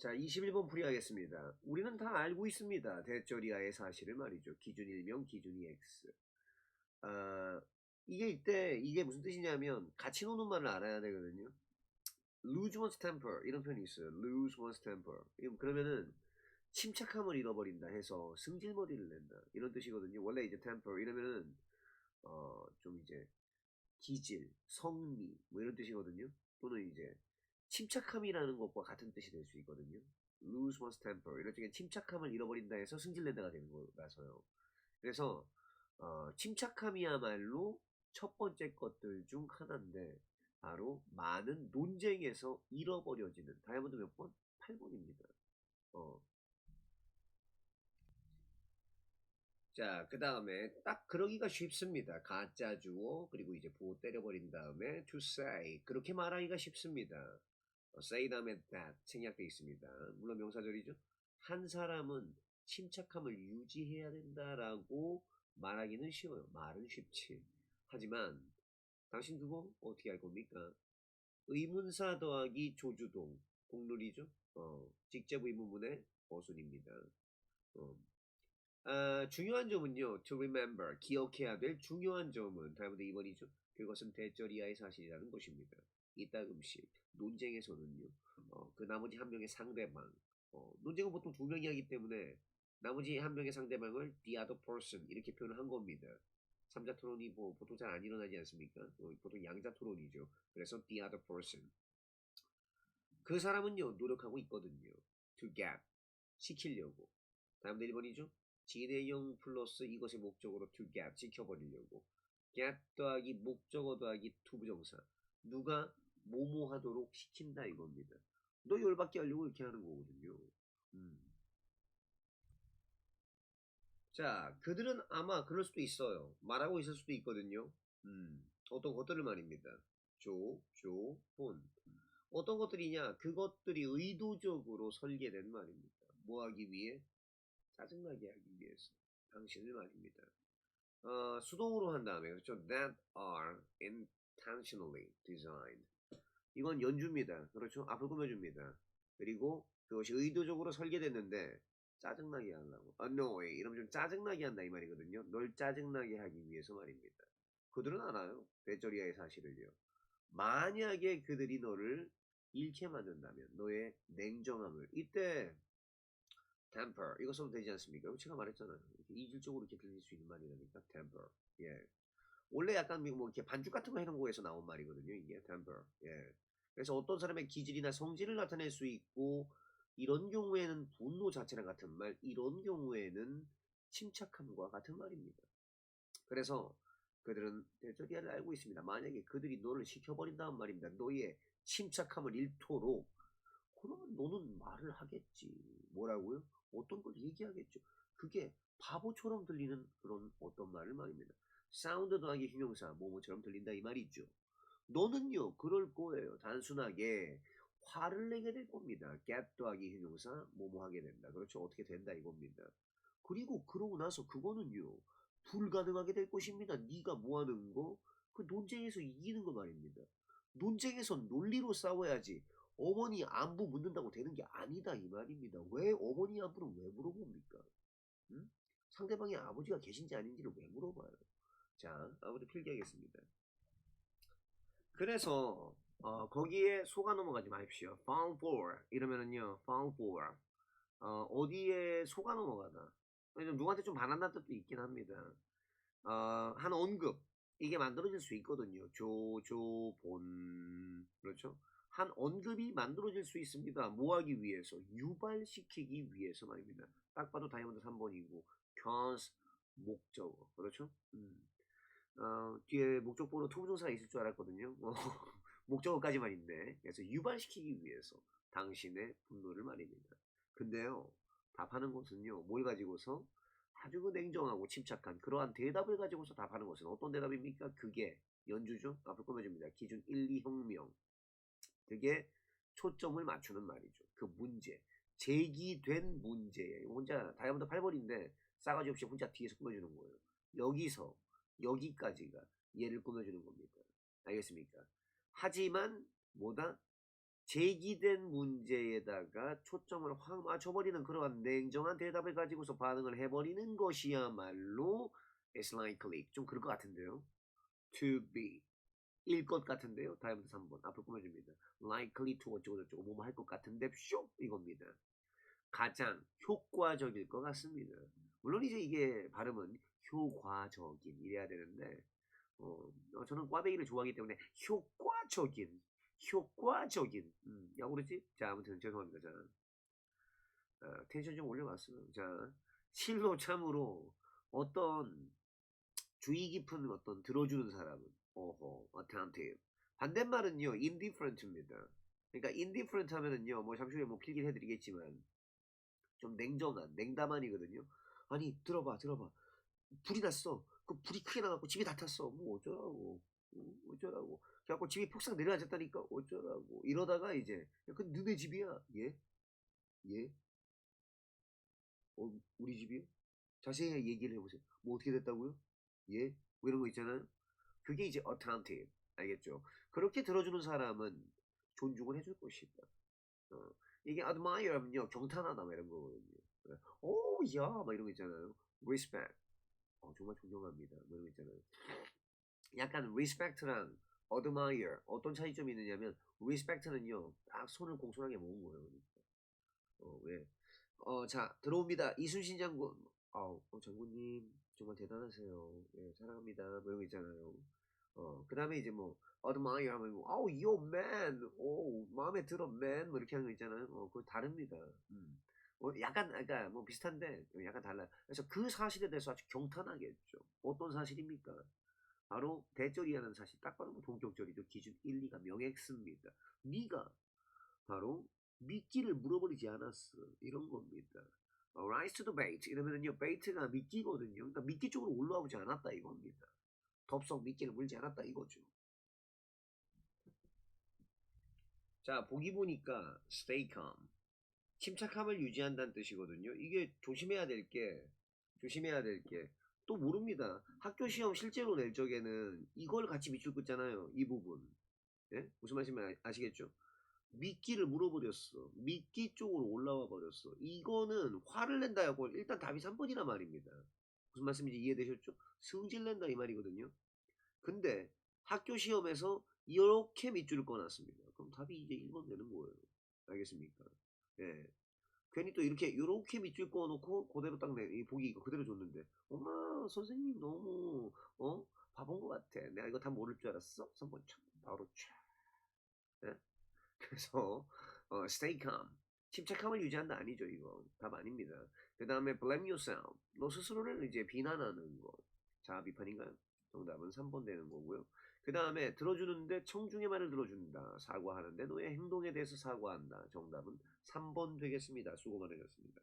자, 21번 풀이하겠습니다. 우리는 다 알고 있습니다. 대절이하의 사실을 말이죠. 기준 일명, 기준이 x. 아, 이게 이때 이게 무슨 뜻이냐면 같이 노는 말을 알아야 되거든요. lose one's temper 이런 표현이 있어요. lose one's temper. 그러면은 침착함을 잃어버린다 해서 승질머리를 낸다 이런 뜻이거든요. 원래 이제 temper 이러면은 어 좀 이제 기질, 성미 뭐 이런 뜻이거든요. 또는 이제 침착함이라는 것과 같은 뜻이 될 수 있거든요. lose one's temper 이럴 적에 침착함을 잃어버린다 해서 승질낸다가 되는 거라서요. 그래서 어, 침착함이야말로 첫 번째 것들 중 하나인데 바로 많은 논쟁에서 잃어버려지는 다이아몬드 몇 번? 8번입니다. 어. 자, 그 다음에 딱 그러기가 쉽습니다. 가짜 주어 그리고 이제 부호 때려버린 다음에 to say 그렇게 말하기가 쉽습니다. 어, 다음에 that 생략되어 있습니다. 물론 명사절이죠. 한 사람은 침착함을 유지해야 된다라고 말하기는 쉬워요. 말은 쉽지. 하지만 당신 그거 어떻게 할 겁니까? 의문사 더하기 조주동 공룰이죠. 어, 직접 의문문의 어순입니다. 어. 아, 중요한 점은요. to remember 기억해야 될 중요한 점은 다음부터 2번이죠. 그것은 대절 이하의 사실이라는 것입니다. 이따금씩 논쟁에서는요. 어, 그 나머지 한 명의 상대방 어, 논쟁은 보통 두 명이 하기 때문에 나머지 한 명의 상대방을 the other person 이렇게 표현을 한 겁니다. 삼자 토론이 뭐 보통 잘 안 일어나지 않습니까? 어, 보통 양자 토론이죠. 그래서 the other person. 그 사람은요 노력하고 있거든요. to get 시키려고. 다음 1번이죠. 진행형 플러스 이것의 목적으로 to get 지켜버리려고. get 더하기 목적어 더하기 to 부정사. 누가 뭐뭐 하도록 시킨다 이겁니다. 너 열받게 하려고 이렇게 하는 거거든요. 음. 자, 그들은 아마 그럴 수도 있어요. 말하고 있을 수도 있거든요. 음, 어떤 것들을 말입니다. 조, 조, 본. 어떤 것들이냐? 그것들이 의도적으로 설계된 말입니다. 뭐 하기 위해? 짜증나게 하기 위해서. 당신을 말입니다. 어, 수동으로 한 다음에, 그렇죠? That are intentionally designed. 이건 연주입니다. 그렇죠? 앞을 꾸며줍니다. 그리고 그것이 의도적으로 설계됐는데, 짜증나게 하려고. annoy. 이러면 좀 짜증나게 한다 이 말이거든요. 널 짜증나게 하기 위해서 말입니다. 그들은 알아요. 대절이야의 사실을요. 만약에 그들이 너를 잃게 만든다면 너의 냉정함을 이때 temper 써도 되지 않습니까? 제가 말했잖아요. 이질적으로 이렇게 들릴 수 있는 말이라니까 temper. 예. 원래 약간 뭐 이렇게 반죽 같은 거 해놓은 거에서 나온 말이거든요. 이게 temper. 예. 그래서 어떤 사람의 기질이나 성질을 나타낼 수 있고 이런 경우에는 분노 자체랑 같은 말, 이런 경우에는 침착함과 같은 말입니다. 그래서 그들은 대저리아를 알고 있습니다. 만약에 그들이 너를 시켜버린다는 말입니다. 너의 침착함을 잃도록 그러면 너는 말을 하겠지. 뭐라고요? 어떤 걸 얘기하겠죠. 그게 바보처럼 들리는 그런 어떤 말을 말입니다. 사운드 더하기 형용사 뭐뭐처럼 들린다 이 말이죠. 너는요 그럴 거예요. 단순하게 화를 내게 될 겁니다. get 더하기 형용사 뭐뭐 하게 된다. 그렇죠? 어떻게 된다 이겁니다. 그리고 그러고 나서 그거는요 불가능하게 될 것입니다. 네가 뭐 하는 거? 그 논쟁에서 이기는 거 말입니다. 논쟁에서 논리로 싸워야지 어머니 안부 묻는다고 되는 게 아니다 이 말입니다. 왜 어머니 안부를 왜 물어봅니까? 응? 상대방의 아버지가 계신지 아닌지를 왜 물어봐요? 자, 아무튼 필기하겠습니다. 그래서 어, 거기에 속아 넘어가지 마십시오. found for 이러면은요, found for 어, 어디에 속아 넘어가다. 누구한테 좀 반한다는 뜻도 있긴 합니다. 어, 한 언급 이게 만들어질 수 있거든요. 조, 조, 본 그렇죠? 한 언급이 만들어질 수 있습니다. 뭐 하기 위해서? 유발시키기 위해서 말입니다. 딱 봐도 다이아몬드 3번이고 cause 목적어 그렇죠? 음. 어, 뒤에 목적보로 투부정사가 있을 줄 알았거든요. 어, 목적어까지만 있네. 그래서 유발시키기 위해서 당신의 분노를 말입니다. 근데요, 답하는 것은요, 뭘 가지고서 아주 그 냉정하고 침착한 그러한 대답을 가지고서 답하는 것은 어떤 대답입니까? 그게 연주죠. 앞을 꾸며줍니다. 기준 1, 2혁명. 그게 초점을 맞추는 말이죠. 그 문제. 제기된 문제에 혼자 다이아몬드 8번인데 싸가지 없이 혼자 뒤에서 꾸며주는 거예요. 여기서 여기까지가 얘를 꾸며주는 겁니다. 알겠습니까? 하지만 뭐다? 제기된 문제에다가 초점을 확 맞춰버리는 그러한 냉정한 대답을 가지고서 반응을 해버리는 것이야말로 is likely 좀 그럴 것 같은데요. to be 일 것 같은데요. 다음부터 3번 앞을 꾸며줍니다. likely to 어쩌고 저쩌고 뭐뭐 할 것 같은데 쇼 이겁니다. 가장 효과적일 것 같습니다. 물론 이제 이게 발음은 효과적인 이래야 되는데 어, 어, 저는 꽈배기를 좋아하기 때문에 효과적인 효과적인 음, 야 그러지? 자 아무튼 죄송합니다. 자 어, 텐션 좀 올려봤어요. 자 실로 참으로 어떤 주의 깊은 어떤 들어주는 사람은 어허 attentive 반대말은요 indifferent입니다. 그러니까 indifferent 하면은요 뭐 잠시 후에 뭐 필기를 해드리겠지만 좀 냉정한 냉담한이거든요. 아니 들어봐 들어봐 불이 났어. 그 불이 크게 나갖고 집이 다 탔어. 뭐 어쩌라고 어, 어쩌라고 그래갖고 집이 폭삭 내려앉았다니까 어쩌라고 이러다가 이제 야, 그 너네 집이야 예? 예? 어 우리 집이요? 자세히 얘기를 해보세요. 뭐 어떻게 됐다고요? 예? 뭐 이런 거 있잖아요. 그게 이제 attentive 알겠죠? 그렇게 들어주는 사람은 존중을 해줄 것이다. 어, 이게 admire는요 경탄하다 막 이런 거거든요. 오 야 막 이런 거 있잖아요. respect 어, 정말 존경합니다. 뭐 이런 거 있잖아요. 약간 respect랑 admire 어떤 차이점이 있느냐면 respect는요 딱 손을 공손하게 모은 거예요. 그러니까. 어 왜? 어 자 들어옵니다. 이순신 장군. 어, 어 장군님 정말 대단하세요. 예 사랑합니다. 뭐 이런 거 있잖아요. 어 그 다음에 이제 뭐 admire 하면 뭐 oh you man, 오 마음에 들어 man 뭐 이렇게 하는 거 있잖아요. 어 그거 다릅니다. 음. 어, 약간 그러니까 뭐 비슷한데 약간 달라요. 그래서 그 사실에 대해서 아주 경탄하게 했죠. 어떤 사실입니까? 바로 대절이라는 사실 딱 봐도 뭐 동격절이죠. 기준 1, 2가 명엑스입니다. 네가 바로 미끼를 물어버리지 않았어. 이런 겁니다. 어, rise to the bait 이러면은요 베이트가 미끼거든요. 그러니까 미끼 쪽으로 올라와 보지 않았다 이겁니다. 덥석 미끼를 물지 않았다 이거죠. 자 보기 보니까 stay calm 침착함을 유지한다는 뜻이거든요. 이게 조심해야 될 게 조심해야 될 게 또 모릅니다. 학교 시험 실제로 낼 적에는 이걸 같이 밑줄 긋잖아요. 이 부분. 예? 무슨 말씀인지 아- 아시겠죠? 미끼를 물어버렸어. 미끼 쪽으로 올라와 버렸어. 이거는 화를 낸다고 일단 답이 3번이란 말입니다. 무슨 말씀인지 이해되셨죠? 승질 낸다 이 말이거든요. 근데 학교 시험에서 이렇게 밑줄을 꺼놨습니다. 그럼 답이 이제 1번 되는 거예요. 알겠습니까? 예. 괜히 또 이렇게 이렇게 밑줄 꺼놓고 그대로 딱 내, 이 보기 이거 그대로 줬는데 엄마 선생님 너무 어 바본 것 같아. 내가 이거 다 모를 줄 알았어. 3번 촥 바로 촥. 예? 그래서 어, stay calm. 침착함을 유지한다 아니죠 이거 답 아닙니다. 그 다음에 blame yourself. 너 스스로를 이제 비난하는 거. 자 비판인가요? 정답은 3번 되는 거고요. 그 다음에 들어주는데 청중의 말을 들어준다. 사과하는데 너의 행동에 대해서 사과한다. 정답은 3번 되겠습니다. 수고 많으셨습니다.